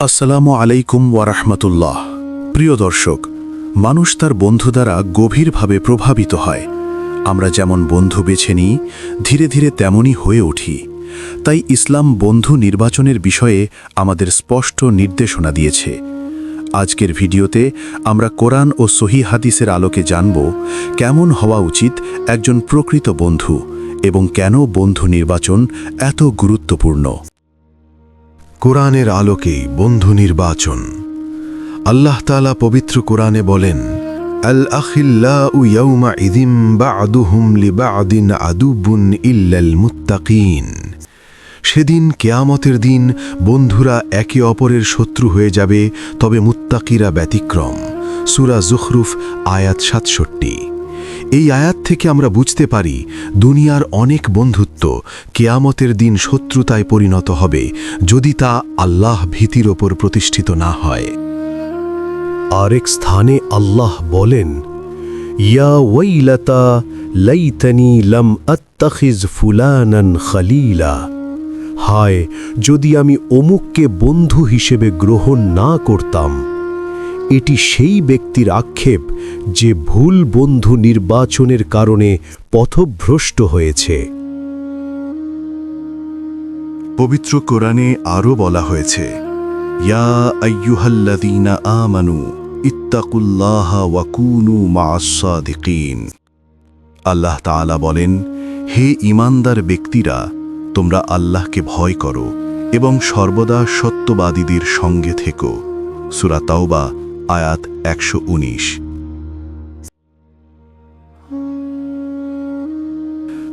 আসসালামু আলাইকুম ওয়ারাহমাতুল্লাহ প্রিয় দর্শক, মানুষ তার বন্ধু দ্বারা গভীরভাবে প্রভাবিত হয়। আমরা যেমন বন্ধু বেছে নিই, ধীরে ধীরে তেমনই হয়ে উঠি। তাই ইসলাম বন্ধু নির্বাচনের বিষয়ে আমাদের স্পষ্ট নির্দেশনা দিয়েছে। আজকের ভিডিওতে আমরা কোরআন ও সহি হাদিসের আলোকে জানব, কেমন হওয়া উচিত একজন প্রকৃত বন্ধু এবং কেন বন্ধু নির্বাচন এত গুরুত্বপূর্ণ। কোরআনের আলোকেই বন্ধু নির্বাচন। আল্লাহ তালা পবিত্র কোরআনে বলেন, আল আখিল্লা ইয়ৌমা ইদিম বা আদুহুম লিবা আদিন আদুবুন ইল্লাল মুত্তাকিন। সেদিন কেয়ামতের দিন বন্ধুরা একে অপরের শত্রু হয়ে যাবে, তবে মুত্তাকিরা ব্যতিক্রম। সুরা জুখরুফ আয়াত সাতষট্টি। এই আয়াত থেকে আমরা বুঝতে পারি, দুনিয়ার অনেক বন্ধুত্ব কেয়ামতের দিন শত্রুতায় পরিণত হবে যদি তা আল্লাহ ভীতির ওপর প্রতিষ্ঠিত না হয়। আরেক স্থানে আল্লাহ বলেন লাম হায়, যদি আমি অমুককে বন্ধু হিসেবে গ্রহণ না করতাম এটি সেই ব্যক্তির আক্ষেপ যে ভুল বন্ধু নির্বাচনের কারণে পথভ্রষ্ট হয়েছে। পবিত্র কোরআনে আরও বলা হয়েছে আল্লাহ তাআলা বলেন, হে ইমানদার ব্যক্তিরা, তোমরা আল্লাহকে ভয় করো এবং সর্বদা সত্যবাদীদের সঙ্গে থেকো। সূরা তাওবা আয়াত একশো উনিশ।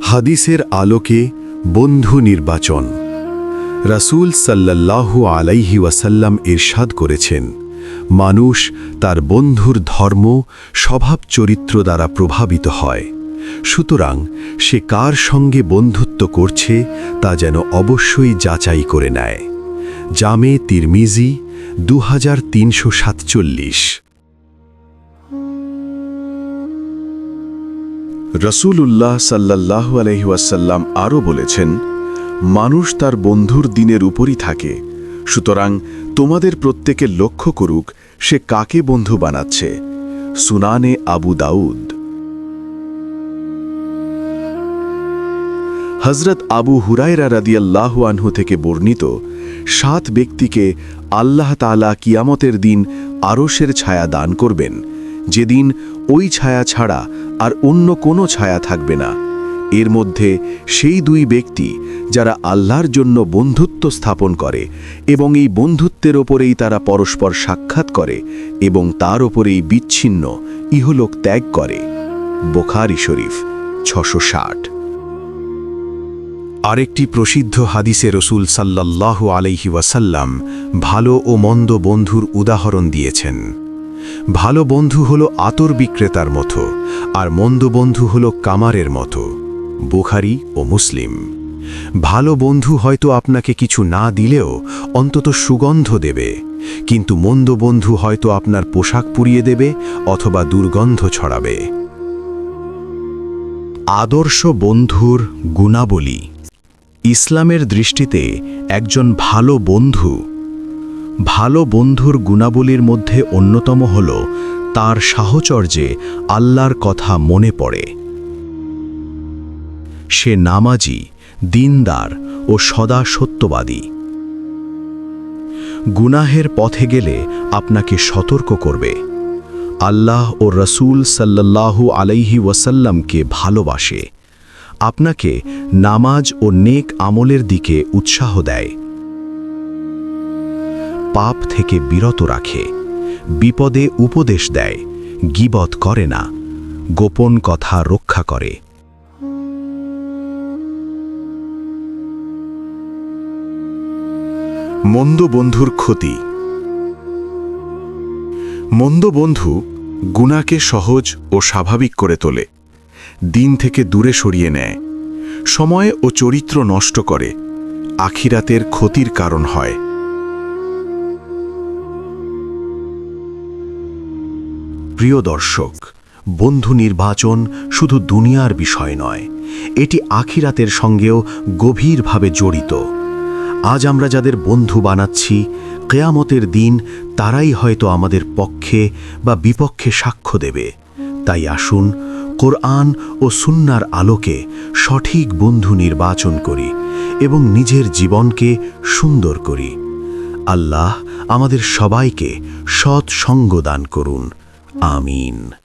হাদিসের আলোকে বন্ধু নির্বাচন। রাসূল সাল্লাল্লাহু আলাইহি ওয়াসাল্লাম ইরশাদ করেছেন, মানুষ তার বন্ধুর ধর্ম, স্বভাব চরিত্র দ্বারা প্রভাবিত হয়। সুতরাং সে কার সঙ্গে বন্ধুত্ব করছে তা যেন অবশ্যই যাচাই করে নেয়। জামে তিরমিজি দু হাজার তিনশো সাতচল্লিশ। রসুলুল্লাহ সাল্লাহ আলহিউসাল্লাম আরও বলেছেন, মানুষ তার বন্ধুর দিনের উপরই থাকে। সুতরাং তোমাদের প্রত্যেকে লক্ষ্য করুক, সে কাকে বন্ধু বানাচ্ছে। সুনানে আবু দাউদ। হজরত আবু হুরায়রা রাদিয়াল্লাহু আনহু থেকে বর্ণিত, সাত ব্যক্তিকে আল্লাহ তাআলা কিয়ামতের দিন আরশের ছায়া দান করবেন। যেদিন ওই ছায়া ছাড়া আর অন্য কোনো ছায়া থাকবে না। এর মধ্যে সেই দুই ব্যক্তি যারা আল্লাহর জন্য বন্ধুত্ব স্থাপন করে এবং এই বন্ধুত্বের ওপরেই তারা পরস্পর সাক্ষাৎ করে এবং তার ওপরেই বিচ্ছিন্ন ইহলোক ত্যাগ করে। বোখারি শরীফ, ছশো ষাট। আরেকটি প্রসিদ্ধ হাদিসে রসুল সাল্লাল্লাহু আলাইহি ওয়াসাল্লাম ভালো ও মন্দ বন্ধুর উদাহরণ দিয়েছেন। ভালো বন্ধু হল আতর বিক্রেতার মতো, আর মন্দ বন্ধু হল কামারের মতো, বুখারি ও মুসলিম। ভালো বন্ধু হয়তো আপনাকে কিছু না দিলেও অন্তত সুগন্ধ দেবে, কিন্তু মন্দ বন্ধু হয়তো আপনার পোশাক পুড়িয়ে দেবে অথবা দুর্গন্ধ ছড়াবে। আদর্শ বন্ধুর গুণাবলী। ইসলামের দৃষ্টিতে একজন ভালো বন্ধু। ভালো বন্ধুর গুণাবলীর মধ্যে অন্যতম হল তার সাহচর্যে আল্লাহর কথা মনে পড়ে। সে নামাজি, দিনদার ও সদা সত্যবাদী। গুনাহের পথে গেলে আপনাকে সতর্ক করবে। আল্লাহ ও রসুল সাল্লাল্লাহু আলাইহি ওয়াসাল্লামকে ভালোবাসে। আপনাকে নামাজ ও নেক আমলের দিকে উৎসাহ দেয়। পাপ থেকে বিরত রাখে, বিপদে উপদেশ দেয়, গিবত করে না, গোপন কথা রক্ষা করে। মন্দ বন্ধুর ক্ষতি। মন্দ বন্ধু গুণাকে সহজ ও স্বাভাবিক করে তোলে। দিন থেকে দূরে সরিয়ে নেয়। সময় ও চরিত্র নষ্ট করে। আখিরাতের ক্ষতির কারণ হয়। প্রিয় দর্শক, বন্ধু নির্বাচন শুধু দুনিয়ার বিষয় নয়, এটি আখিরাতের সঙ্গেও গভীরভাবে জড়িত। আজ আমরা যাদের বন্ধু বানাচ্ছি, কেয়ামতের দিন তারাই হয়তো আমাদের পক্ষে বা বিপক্ষে সাক্ষ্য দেবে। তাই আসুন কোরআন ও সুন্নার আলোকে সঠিক বন্ধু নির্বাচন করি এবং নিজের জীবনকে সুন্দর করি। আল্লাহ আমাদের সবাইকে সৎ সঙ্গ দান করুন। আমিন।